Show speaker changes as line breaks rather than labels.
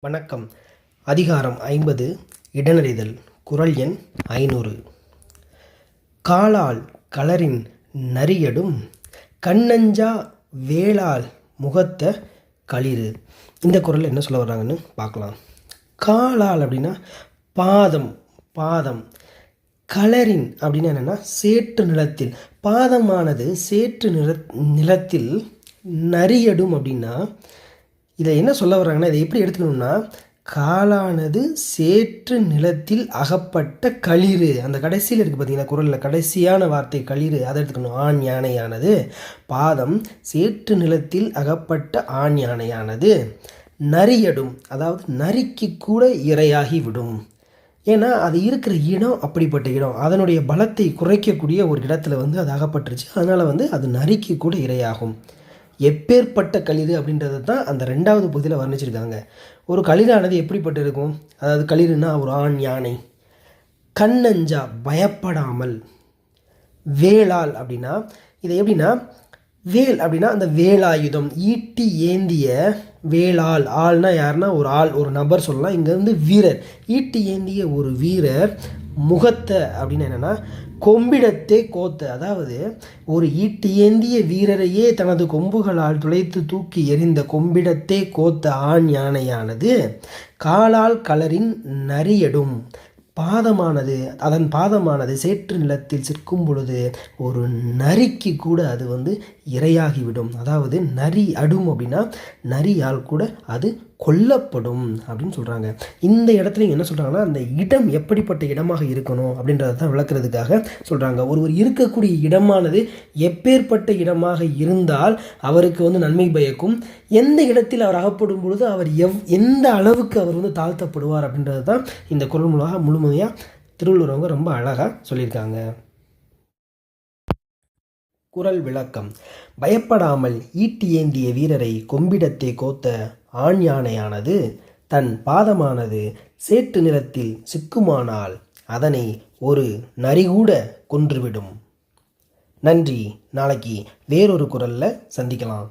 வணக்கம். அதிகாரம் ஐம்பது. இடனறிதல். குரல் எண் ஐநூறு. காலால் களரின் நரியடும் கண்ணஞ்சா வேளால் முகத்த களிறு. இந்த குரல் என்ன சொல்ல வர்றாங்கன்னு பார்க்கலாம். காலால் அப்படின்னா பாதம் பாதம். களரின் அப்படின்னா என்னென்னா சேற்று நிலத்தில். பாதமானது சேற்று நில நிலத்தில் நரியடும் அப்படின்னா இதை என்ன சொல்ல வர்றாங்கன்னா இதை எப்படி எடுத்துக்கணும்னா காலானது சேற்று நிலத்தில் அகப்பட்ட களிறு. அந்த கடைசியில் இருக்குது பார்த்தீங்களா குரலில் கடைசியான வார்த்தை களிறு. அதை எடுத்துக்கணும். ஆண் யானையானது. பாதம் சேற்று நிலத்தில் அகப்பட்ட ஆண் யானையானது. நரியடும் அதாவது நரிக்கு கூட இரையாகி விடும் ஏன்னா அது இருக்கிற இடம் அப்படிப்பட்ட இடம். அதனுடைய பலத்தை குறைக்கக்கூடிய ஒரு இடத்துல வந்து அது அகப்பட்டுருச்சு. அதனால் வந்து அது நரிக்கு கூட இரையாகும். எப்பேற்பட்ட களிறு அப்படின்றத தான் அந்த ரெண்டாவது பகுதியில் வர்ணிச்சிருக்காங்க. ஒரு களிரானது எப்படிப்பட்டு இருக்கும்? அதாவது களிறுனா ஒரு ஆண் யானை. கண்ணஞ்சா பயப்படாமல் வேளாள் அப்படின்னா இதை எப்படின்னா வேல் அப்படின்னா அந்த வேலாயுதம். ஈட்டி ஏந்திய வேளாள் ஆள்னா யாருன்னா ஒரு ஆள் ஒரு நபர் சொல்லலாம். இங்கே வந்து வீரர். ஈட்டி ஏந்திய ஒரு வீரர் முகத்தை அப்படின்னு என்னென்னா கொம்பிடத்தே கோத்த. அதாவது ஒரு ஈட்டி ஏந்திய வீரரையே தனது கொம்புகளால் துளைத்து தூக்கி எறிந்த கொம்பிடத்தே கோத்த ஆண் யானையானது காலால் கலரின் நரியடும். பாதமானது அதன் பாதமானது சேற்று நிலத்தில் சிக்கும் பொழுது ஒரு நரிக்கு கூட அது வந்து இரையாகிவிடும். அதாவது நரி அடும் அப்படின்னா நரியால் கூட அது கொல்லப்படும் அப்படின்னு சொல்கிறாங்க இந்த இடத்துல என்ன சொல்கிறாங்கன்னா அந்த இடம் எப்படிப்பட்ட இடமாக இருக்கணும் அப்படின்றத தான் விளக்குறதுக்காக சொல்கிறாங்க ஒருவர் இருக்கக்கூடிய இடமானது எப்பேற்பட்ட இடமாக இருந்தால் அவருக்கு வந்து நன்மை பயக்கும். எந்த இடத்தில் அவர் அகப்படும் பொழுது அவர் எவ் எந்த அளவுக்கு அவர் வந்து தாழ்த்தப்படுவார் அப்படின்றது தான் இந்த குரல் மூலமாக முழுமையாக திருவள்ளுவரவங்க ரொம்ப அழகாக சொல்லியிருக்காங்க. குரல் விளக்கம். பயப்படாமல் ஈட்டி ஏந்திய வீரரை கொம்பிடத்தை கோத்த ஆண் யானையானது தன் பாதமானது சேற்று நிலத்தில் சிக்குமானால் அதனை ஒரு நரிகூட கொன்றுவிடும். நன்றி. நாளைக்கு வேறொரு குரலில் சந்திக்கலாம்.